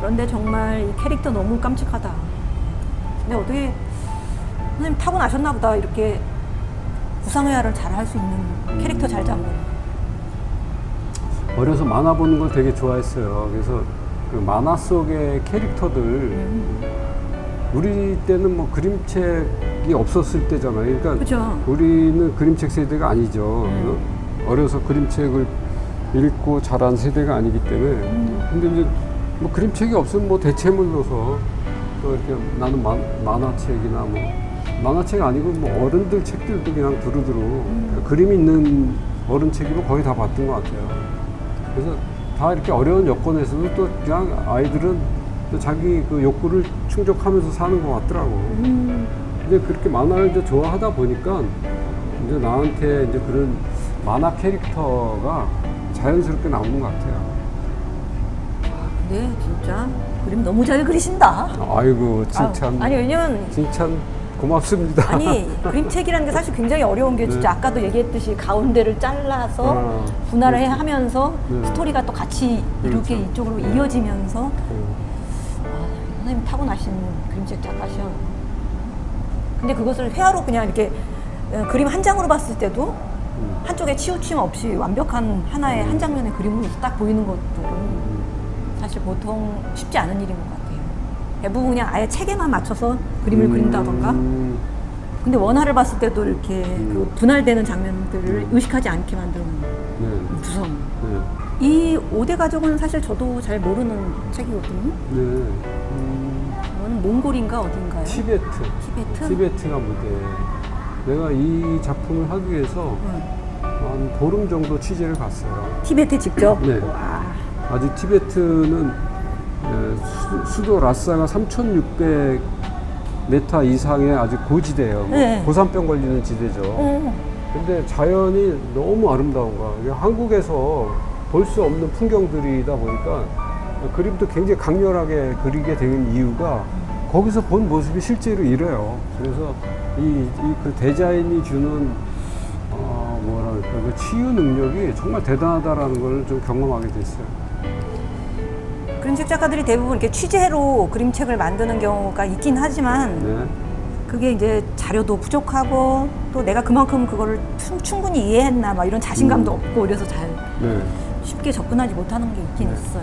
그런데 정말 이 캐릭터 너무 깜찍하다. 근데 어떻게 선생님 타고 나셨나 보다 이렇게 구상회화를 잘 할 수 있는 캐릭터 잘 잡는. 어려서 만화 보는 걸 되게 좋아했어요. 그래서 그 만화 속의 캐릭터들 음. 우리 때는 뭐 그림책이 없었을 때잖아요. 그러니까 그죠. 우리는 그림책 세대가 아니죠. 음. 어? 어려서 그림책을 읽고 자란 세대가 아니기 때문에. 음. 근데 이제 뭐 그림책이 없으면 뭐 대체물로서 또 이렇게 나는 만, 만화책이나 뭐 만화책 아니고 뭐 어른들 책들도 그냥 두루두루 음. 그림 있는 어른 책이면 거의 다 봤던 것 같아요. 그래서 다 이렇게 어려운 여건에서도 또 그냥 아이들은 또 자기 그 욕구를 충족하면서 사는 것 같더라고. 음. 근데 그렇게 만화를 이제 좋아하다 보니까 이제 나한테 이제 그런 만화 캐릭터가 자연스럽게 나오는 것 같아요. 근데 진짜 그림 너무 잘 그리신다. 아이고 칭찬 아유, 아니 왜냐면 칭찬 고맙습니다. 아니 그림책이라는 게 사실 굉장히 어려운 게 진짜 네. 아까도 얘기했듯이 가운데를 잘라서 어, 분할을 그렇죠. 하면서 네. 스토리가 또 같이 이렇게 그렇죠. 이쪽으로 네. 이어지면서 어, 아, 선생님 타고나신 그림책 작가시여. 근데 그것을 회화로 그냥 이렇게 어, 그림 한 장으로 봤을 때도 음, 한쪽에 치우침 없이 완벽한 하나의 한 장면의 그림으로 딱 보이는 음, 사실 보통 쉽지 않은 일인 것 같아요. 대부분 그냥 아예 책에만 맞춰서 그림을 그린다던가. 음, 근데 원화를 봤을 때도 이렇게 음. 그 분할되는 장면들을 음. 의식하지 않게 만드는 네, 구성. 네, 이 5대 가족은 사실 저도 잘 모르는 책이거든요. 네. 음, 이거는 몽골인가 어딘가요? 티베트. 티베트? 티베트가 무대. 내가 이 작품을 하기 위해서 응. 한 보름 정도 취재를 갔어요. 티베트 직접? 네. 와. 아직 티베트는 에, 수, 도 라싸가 3,600 메타 이상의 아주 고지대예요. 뭐 네. 고산병 걸리는 지대죠. 어. 근데 자연이 너무 아름다운 거야. 한국에서 볼 수 없는 풍경들이다 보니까 그림도 굉장히 강렬하게 그리게 된 이유가 거기서 본 모습이 실제로 이래요. 그래서 이그 대자연이 주는 어, 뭐랄까 그 치유 능력이 정말 대단하다라는 걸 좀 경험하게 됐어요. 그림책 작가들이 대부분 이렇게 취재로 그림책을 만드는 경우가 있긴 하지만 네. 그게 이제 자료도 부족하고 또 내가 그만큼 그거를 충- 충분히 이해했나 막 이런 자신감도 음. 없고 이래서 잘 네. 쉽게 접근하지 못하는 게 있긴 네. 있어요.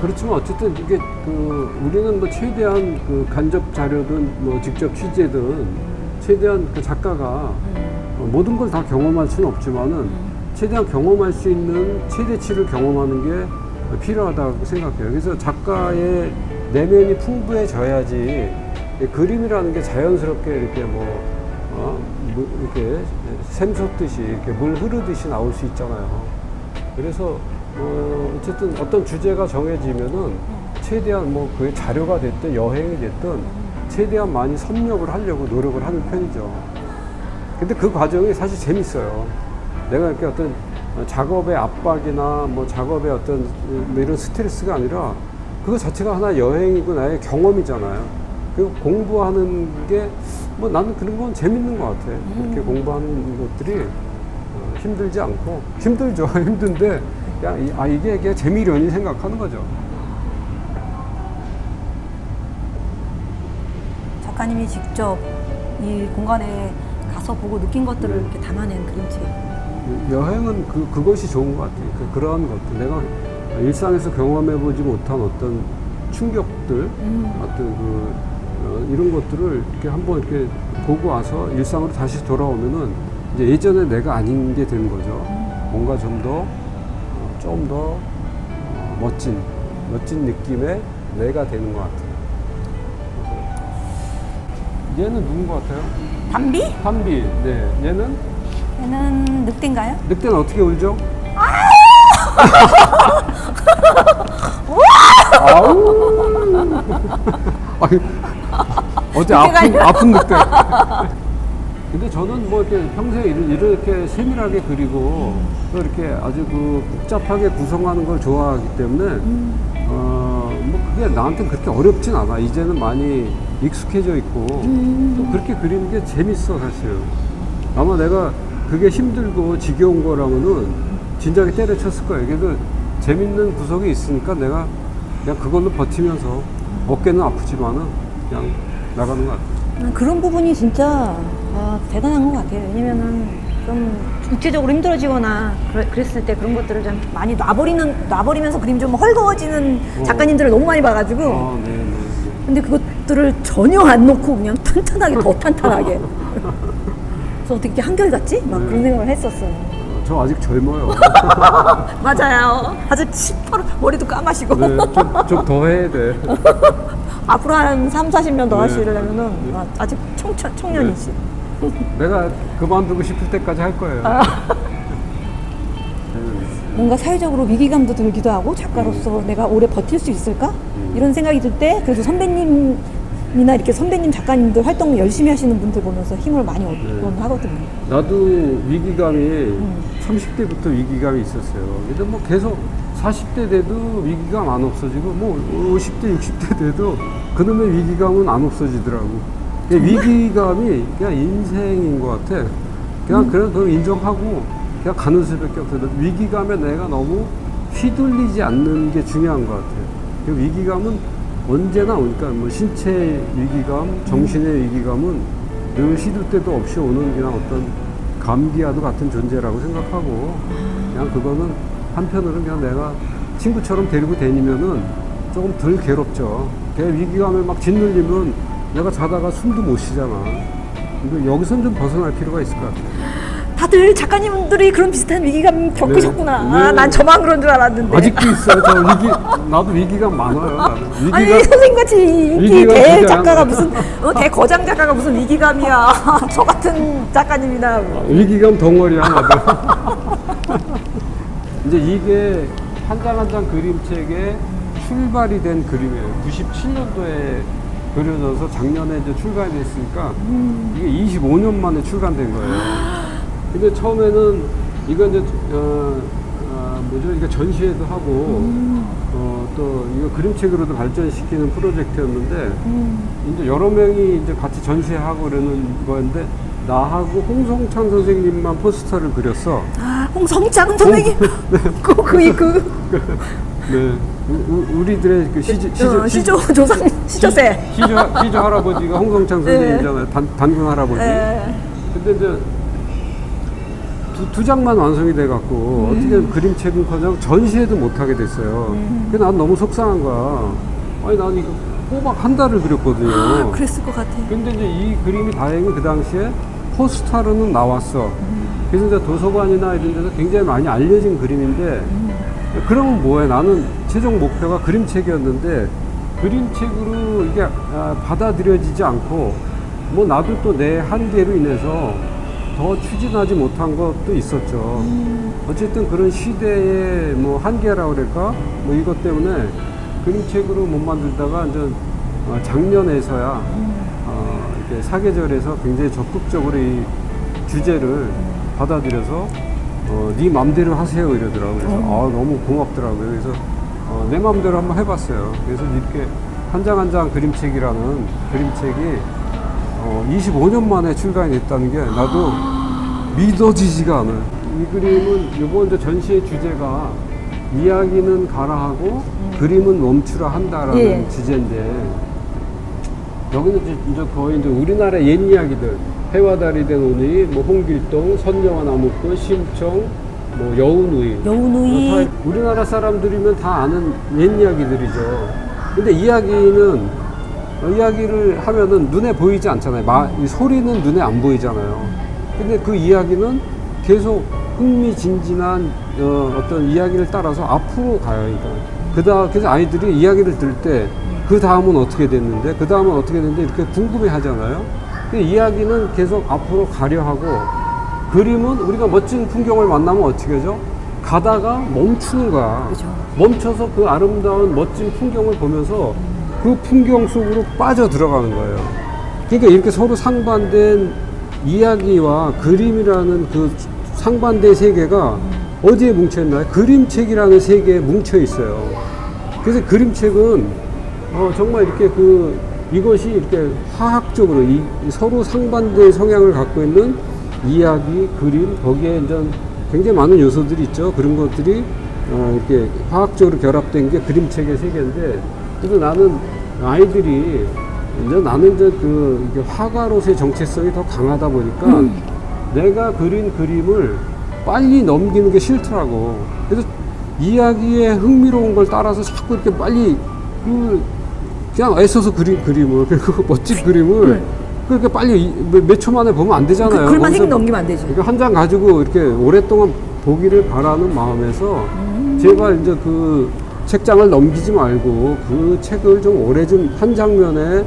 그렇지만 어쨌든 이게 그 우리는 뭐 최대한 그 간접 자료든 뭐 직접 취재든 최대한 그 작가가 음. 어, 모든 걸 다 경험할 수는 없지만은 최대한 경험할 수 있는 최대치를 경험하는 게 필요하다고 생각해요. 그래서 작가의 내면이 풍부해져야지 이 그림이라는 게 자연스럽게 이렇게 뭐 어, 물- 이렇게 샘솟듯이 이렇게 물 흐르듯이 나올 수 있잖아요. 그래서 어, 어쨌든 어떤 주제가 정해지면은 최대한 뭐 그게 자료가 됐든 여행이 됐든 최대한 많이 섭렵을 하려고 노력을 하는 편이죠. 근데 그 과정이 사실 재밌어요. 내가 이렇게 어떤 작업의 압박이나 뭐 작업의 어떤 뭐 이런 스트레스가 아니라 그거 자체가 하나의 여행이고 나의 경험이잖아요. 그리고 공부하는 게 뭐 나는 그런 건 재밌는 것 같아. 그렇게 공부하는 것들이 어, 힘들지 않고 힘들죠. 힘든데 그냥 이- 아 이게 그냥 재미려니 생각하는 거죠. 작가님이 직접 이 공간에 가서 보고 느낀 것들을 네. 이렇게 담아낸 그림책. 여행은 그, 그것이 좋은 것 같아요. 그, 그러한 것들. 내가 일상에서 경험해보지 못한 어떤 충격들, 음. 어떤 그, 어, 이런 것들을 이렇게 한번 이렇게 보고 와서 일상으로 다시 돌아오면은 이제 예전에 내가 아닌 게 되는 거죠. 뭔가 좀 더, 어, 좀 더, 어, 멋진, 멋진 느낌의 내가 되는 것 같아요. 얘는 누군 것 같아요? 담비? 한비. 네. 얘는? 얘는 늑대인가요? 늑대는 어떻게 울죠? 아우. 아니, 어제 아픈. 아픈 늑대. 근데 저는 뭐 이렇게 평소에 이렇게 세밀하게 그리고 또 이렇게 아주 그 복잡하게 구성하는 걸 좋아하기 때문에 어, 뭐 그게 나한테는 그렇게 어렵진 않아. 이제는 많이 익숙해져 있고 또 그렇게 그리는 게 재밌어 사실. 아마 내가 그게 힘들고 지겨운 거라면은 진작에 때려쳤을 거예요. 그래도 재밌는 구석이 있으니까 내가 그냥 그걸로 버티면서 어깨는 아프지만은 그냥 나가는 것 같아요. 난 그런 부분이 진짜 아, 대단한 것 같아요. 왜냐면은 좀 육체적으로 힘들어지거나 그래- 그랬을 때 그런 것들을 좀 많이 놔버리는 놔버리면서 그림 좀 헐거워지는 어. 작가님들을 너무 많이 봐가지고 아, 네, 네. 근데 그것들을 전혀 안 놓고 그냥 탄탄하게 더 탄탄하게 그래서 어떻게 이렇게 한결같지? 막 네. 그런 생각을 했었어요. 어, 저 아직 젊어요. 맞아요. 아주 시퍼런 머리도 까마시고 네, 좀 더 해야 돼. 앞으로 한 3, 40년 더 네. 하시려면은 네. 아, 아직 청천, 청년이시. 내가 그만두고 싶을 때까지 할 거예요. 아. 네. 뭔가 사회적으로 위기감도 들기도 하고 작가로서 내가 오래 버틸 수 있을까 음. 이런 생각이 들 때 그래도 선배님 이나 이렇게 선배님 작가님들 활동 열심히 하시는 분들 보면서 힘을 많이 얻곤 하거든요. 나도 위기감이 음. 30대부터 위기감이 있었어요. 근데 뭐 계속 40대 돼도 위기감 안 없어지고 뭐 50대, 60대 돼도 그놈의 위기감은 안 없어지더라고. 그 위기감이 그냥 인생인 것 같아. 그냥 그래 그걸 인정하고 그냥 가는 수밖에 없어요. 위기감에 내가 너무 휘둘리지 않는 게 중요한 것 같아요. 그 위기감은 언제나 오니까 뭐 신체 위기감, 정신의 위기감은 늘 시도 때도 없이 오는 그냥 어떤 감기와도 같은 존재라고 생각하고 그냥 그거는 한편으로는 그냥 내가 친구처럼 데리고 다니면은 조금 덜 괴롭죠. 그 위기감에 막 짓눌리면 내가 자다가 숨도 못 쉬잖아. 근데 여기선 좀 벗어날 필요가 있을 것 같아요. 다들 작가님들이 그런 비슷한 위기감 겪으셨구나. 네. 아, 난 저만 그런 줄 알았는데. 아직도 있어요. 저 위기 나도 위기감 많아요. 나는. 위기감 아니 선생님같이 인기 위기감 대 진짜 작가가 안 무슨 어, 대 거장 작가가 무슨 위기감이야. 저 같은 작가님이나 뭐. 위기감 덩어리야 나도. 이제 이게 한 장 한 장 그림책의 출발이 된 그림이에요. 97년도에 그려져서 작년에 이제 출간이 됐으니까 이게 25년 만에 출간된 거예요. 근데 처음에는 이거 이제 어, 어, 뭐죠? 이거 전시회도 하고 어, 또 이거 그림책으로도 발전시키는 프로젝트였는데 이제 여러 명이 이제 같이 전시하고 그러는 거였는데 나하고 홍성창 선생님만 포스터를 그렸어. 아, 홍성창 선생님. 그, 그, 그, 네. 우, 우- 우리들의 그 시조, 어, 시조, 조상, 시조세. 시조, 시조 할아버지가 홍성창 선생님이잖아요. 단, 단군 할아버지. 예. 근데 이제 두, 두 장만 완성이 돼갖고 어떻게 보면 그림책은커녕 전시회도 못하게 됐어요. 그래서 난 너무 속상한 거야. 아니 난 이거 꼬박 한 달을 그렸거든요. 그랬을 것 같아. 근데 이제 이 그림이 다행히 그 당시에 포스터로는 나왔어. 그래서 이제 도서관이나 이런 데서 굉장히 많이 알려진 그림인데, 그러면 뭐해? 나는 최종 목표가 그림책이었는데, 그림책으로 이게 아, 받아들여지지 않고, 뭐 나도 또 내 한계로 인해서 더 추진하지 못한 것도 있었죠. 어쨌든 그런 시대의 뭐 한계라고 그럴까? 뭐 이것 때문에 그림책으로 못 만들다가 이제 어, 작년에서야 어, 이렇게 사계절에서 굉장히 적극적으로 이 주제를 받아들여서 어, 네 맘대로 하세요 이러더라고요. 그래서 아, 너무 고맙더라고요. 그래서 어, 내 맘대로 한번 해봤어요. 그래서 이렇게 한 장 한 장 그림책이라는 그림책이 어, 25년 만에 출간이 됐다는 게 나도 믿어지지가 않아요. 이 그림은 이번 이제 전시의 주제가 이야기는 가라 하고 그림은 멈추라 한다라는 예. 주제인데 여기는 이제, 이제 거의 이제 우리나라 옛 이야기들 해와달이 된 오누이, 뭐 홍길동, 선녀와 나무꾼, 심청, 뭐 여운우이 여운우이. 다 우리나라 사람들이면 다 아는 옛 이야기들이죠. 근데 이야기는 어, 이야기를 하면은 눈에 보이지 않잖아요. 마, 이 소리는 눈에 안 보이잖아요. 근데 그 이야기는 계속 흥미진진한 어, 어떤 이야기를 따라서 앞으로 가요. 그러니까 그다 그래서 아이들이 이야기를 들을 때그 다음은 어떻게 됐는데 그 다음은 어떻게 됐는데 이렇게 궁금해 하잖아요. 근데 이야기는 계속 앞으로 가려 하고 그림은 우리가 멋진 풍경을 만나면 어떻게 하죠? 가다가 멈추는 거야. 그죠. 멈춰서 그 아름다운 멋진 풍경을 보면서 그 풍경 속으로 빠져 들어가는 거예요. 그러니까 이렇게 서로 상반된 이야기와 그림이라는 그 상반된 세계가 어디에 뭉쳐 있나요? 그림책이라는 세계에 뭉쳐 있어요. 그래서 그림책은 어, 정말 이렇게 그 이것이 이렇게 화학적으로 이, 이 서로 상반된 성향을 갖고 있는 이야기, 그림 거기에 이제 굉장히 많은 요소들이 있죠. 그런 것들이 어, 이렇게 화학적으로 결합된 게 그림책의 세계인데 그래서 나는 아이들이 이제 나는 이제 그 이게 화가로서의 정체성이 더 강하다 보니까 내가 그린 그림을 빨리 넘기는 게 싫더라고. 그래서 이야기에 흥미로운 걸 따라서 자꾸 이렇게 빨리 그 그냥 애써서 그린 그림을 그 멋진 그림을 그렇게 빨리 이- 몇- 몇초 만에 보면 안 되잖아요. 그 글만 휙 넘기면 안 되지. 그러니까 한장 가지고 이렇게 오랫동안 보기를 바라는 마음에서 제발 이제 그 책장을 넘기지 말고 그 책을 좀 오래 좀 한 장면에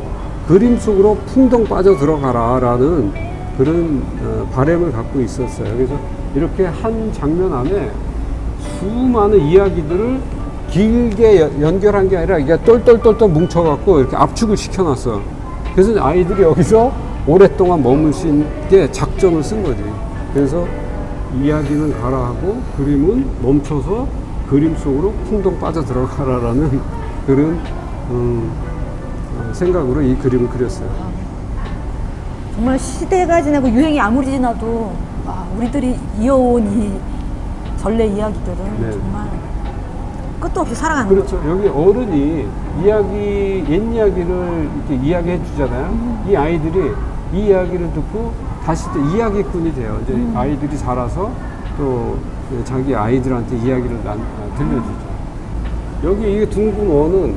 그림 속으로 풍덩 빠져 들어가라라는 그런 어, 바램을 갖고 있었어요. 그래서 이렇게 한 장면 안에 수많은 이야기들을 길게 여- 연결한 게 아니라 이게 똘똘똘똘 뭉쳐갖고 이렇게 압축을 시켜놨어. 그래서 아이들이 여기서 오랫동안 머물 수 있게 작전을 쓴 거지. 그래서 이야기는 가라 하고 그림은 멈춰서 그림 속으로 풍덩 빠져 들어가라라는 그런 음, 어, 생각으로 이 그림을 그렸어요. 정말 시대가 지나고 유행이 아무리 지나도 아, 우리들이 이어온 이 전래 이야기들은 네. 정말 끝도 없이 살아가는 거죠. 그렇죠. 여기 어른이 이야기, 옛 이야기를 이렇게 이야기해 주잖아요. 이 아이들이 이 이야기를 듣고 다시 또 이야기꾼이 돼요. 이제 아이들이 자라서 또 자기 아이들한테 이야기를 난, 아, 들려주죠. 여기 이 둥근원은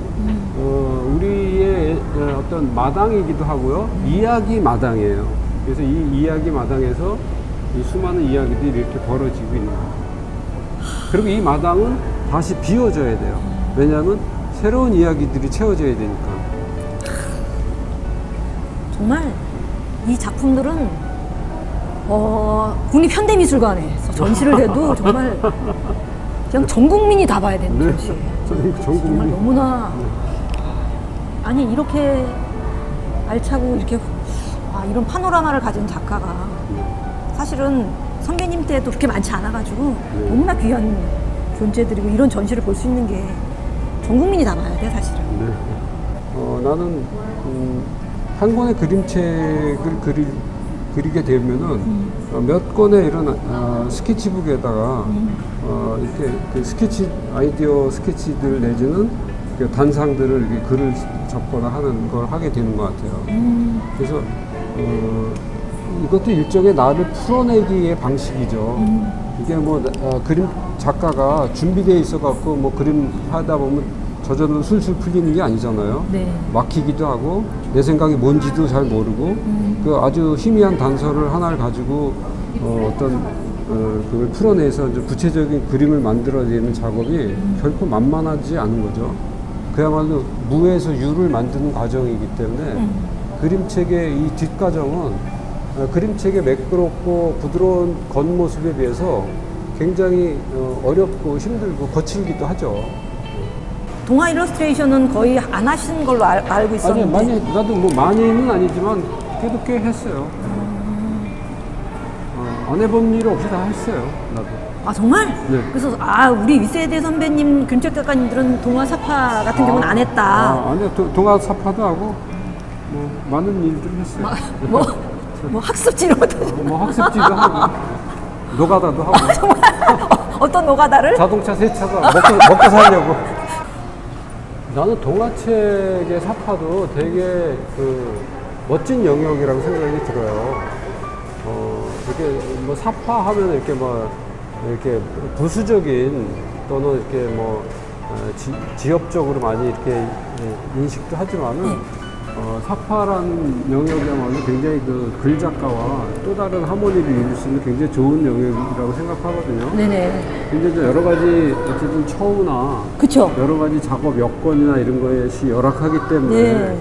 어, 우리의 어, 어떤 마당이기도 하고요. 이야기 마당이에요. 그래서 이 이야기 마당에서 이 수많은 이야기들이 이렇게 벌어지고 있는 거예요. 그리고 이 마당은 다시 비워져야 돼요. 왜냐하면 새로운 이야기들이 채워져야 되니까. 정말 이 작품들은 어, 국립현대미술관에서 전시를 해도 정말 그냥 전 국민이 다 봐야 되는 네. 전시예요. 전 정말 국민이. 너무나 아니 이렇게 알차고 이렇게 아, 이런 파노라마를 가진 작가가 사실은 선배님 때도 그렇게 많지 않아가지고 네. 너무나 귀한 존재들이고 이런 전시를 볼 수 있는 게 전 국민이 다 봐야 돼 사실은. 네. 어, 나는 음, 한 권의 그림책을 그리, 그리게 되면은 어, 몇 권의 이런 어, 스케치북에다가 어, 이렇게 그 스케치 아이디어 스케치들 내지는 그 단상들을 이렇게 글을 적거나 하는 걸 하게 되는 것 같아요. 음, 그래서 어, 이것도 일종의 나를 풀어내기의 방식이죠. 이게 뭐 어, 그림 작가가 준비되어 있어 갖고 뭐 그림 하다 보면 저절로 술술 풀리는 게 아니잖아요. 네. 막히기도 하고 내 생각이 뭔지도 잘 모르고 그 아주 희미한 단서를 하나를 가지고 어, 어떤 어, 그걸 풀어내서 이제 구체적인 그림을 만들어내는 작업이 결코 만만하지 않은 거죠. 그야말로 무에서 유를 만드는 과정이기 때문에 그림책의 이 뒷과정은 어, 그림책의 매끄럽고 부드러운 겉모습에 비해서 굉장히 어, 어렵고 힘들고 거칠기도 하죠. 동화 일러스트레이션은 거의 안 하신 걸로 알, 알고 아니 있었는데 많이 나도 뭐 많이는 아니지만 그래도 꽤 했어요. 어, 안 해본 일 없이 다 했어요. 나도. 아 정말? 네. 그래서 아 우리 윗세대 선배님 그림책 작가님들은 동화 사파 같은 경우는 안 했다. 아, 아니요 도- 동화 사파도 하고 뭐 많은 일들 했어요. 막, 뭐, 뭐 학습지 이런 것도 뭐 학습지도 하고 노가다도 하고 어떤 노가다를 자동차 세차도 하고 먹고, 먹고 살려고. 나는 동화책의 사파도 되게 그 멋진 영역이라고 생각이 들어요. 어, 이렇게 뭐 사파 하면 이렇게 뭐 이렇게 부수적인 또는 이렇게 뭐 어, 지, 지역적으로 많이 이렇게 예, 인식도 하지만은 어, 사파라는 영역이야말로 굉장히 그 글작가와 또 다른 하모니를 이룰 수 있는 굉장히 좋은 영역이라고 생각하거든요. 네네 근데 이제 여러 가지 어쨌든 처우나 그쵸 여러 가지 작업 여건이나 이런 것이 열악하기 때문에 네.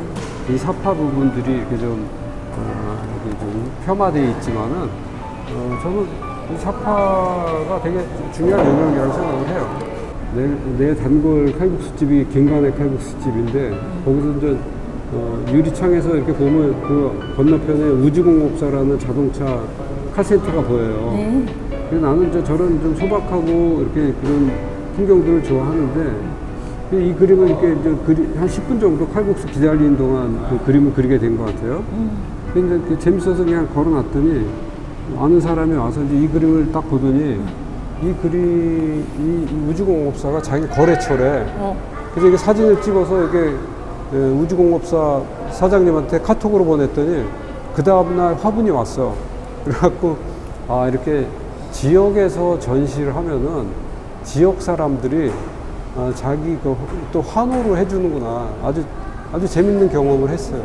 이 사파 부분들이 이렇게 좀, 어, 이렇게 좀 폄하되어 있지만은 어, 저는 이 사파가 되게 중요한 영역이라고 생각을 해요. 내, 내 단골 칼국수집이 김간의 칼국수집인데 거기서 이제 어, 유리창에서 이렇게 보면 그 건너편에 우주공업사라는 자동차 카센터가 보여요. 네. 그래서 나는 이제 저런 좀 소박하고 이렇게 그런 풍경들을 좋아하는데 이 그림을 이렇게 이제 그리, 한 10분 정도 칼국수 기다리는 동안 그 그림을 그리게 된 것 같아요. 근데 이제 그 재밌어서 그냥 걸어놨더니 아는 사람이 와서 이제 이 그림을 딱 보더니 이 그림, 이 우주공업사가 자기 거래처래. 어. 그래서 이게 사진을 찍어서 이게 예, 우주공업사 사장님한테 카톡으로 보냈더니 그 다음날 화분이 왔어. 그래갖고 아 이렇게 지역에서 전시를 하면은 지역 사람들이 아, 자기 그 또 환호를 해주는구나. 아주 아주 재밌는 경험을 했어요.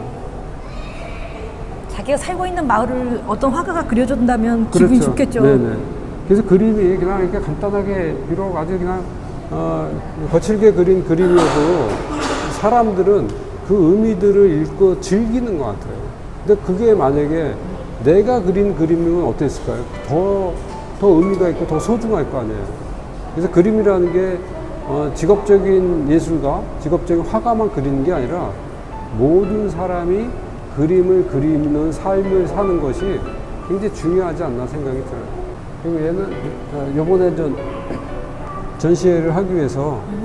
자기가 살고 있는 마을을 어떤 화가가 그려준다면 기분이 좋겠죠. 그렇죠. 네네. 그래서 그림이 그냥 이렇게 간단하게 비록 아주 그냥 어, 거칠게 그린 그림이어도 사람들은 그 의미들을 읽고 즐기는 것 같아요. 근데 그게 만약에 내가 그린 그림이면 어땠을까요? 더, 더 의미가 있고 더 소중할 거 아니에요. 그래서 그림이라는 게 어, 직업적인 예술가, 직업적인 화가만 그리는 게 아니라 모든 사람이 그림을 그리는 삶을 사는 것이 굉장히 중요하지 않나 생각이 들어요. 그리고 얘는 어, 요번에 전 전시회를 하기 위해서 어,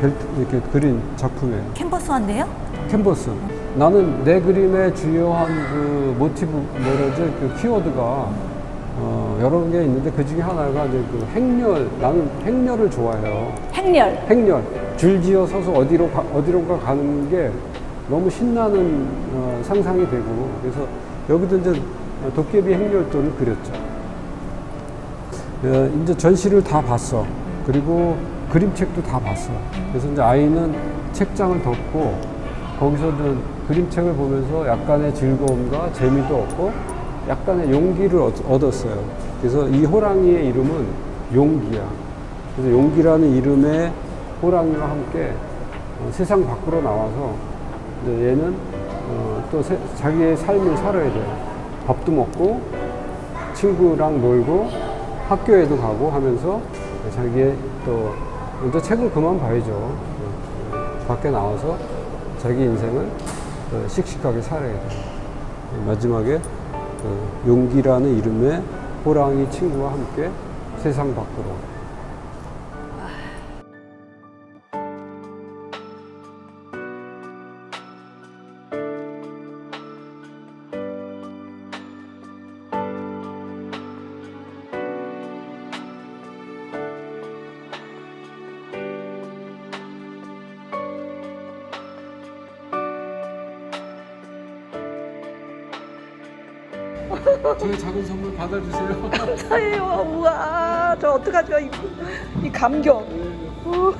벨트 이렇게 그린 작품이에요. 캔버스 한데요? 캔버스. 나는 내 그림의 주요한 그 모티브 뭐라지 그 키워드가 어, 여러 개 있는데 그 중에 하나가 이제 그 행렬. 나는 행렬을 좋아해요. 행렬. 행렬. 줄지어 서서 어디로 가, 어디론가 가는 게 너무 신나는 어, 상상이 되고 그래서 여기도 이제 도깨비 행렬도를 그렸죠. 어, 이제 전시를 다 봤어. 그리고 그림책도 다 봤어. 그래서 이제 아이는 책장을 덮고 거기서 이제 그림책을 보면서 약간의 즐거움과 재미도 얻고 약간의 용기를 얻- 얻었어요. 그래서 이 호랑이의 이름은 용기야. 그래서 용기라는 이름의 호랑이와 함께 어, 세상 밖으로 나와서 이제 얘는 어, 또 세- 자기의 삶을 살아야 돼요. 밥도 먹고 친구랑 놀고 학교에도 가고 하면서 자기의 또 먼저 책은 그만 봐야죠. 어, 밖에 나와서 자기 인생을 또 씩씩하게 살아야 돼요. 마지막에 그 용기라는 이름의 호랑이 친구와 함께 세상 밖으로 저희 작은 선물 받아주세요. 아유, 우와, 저 어떡하죠? 이, 이 감격. 우.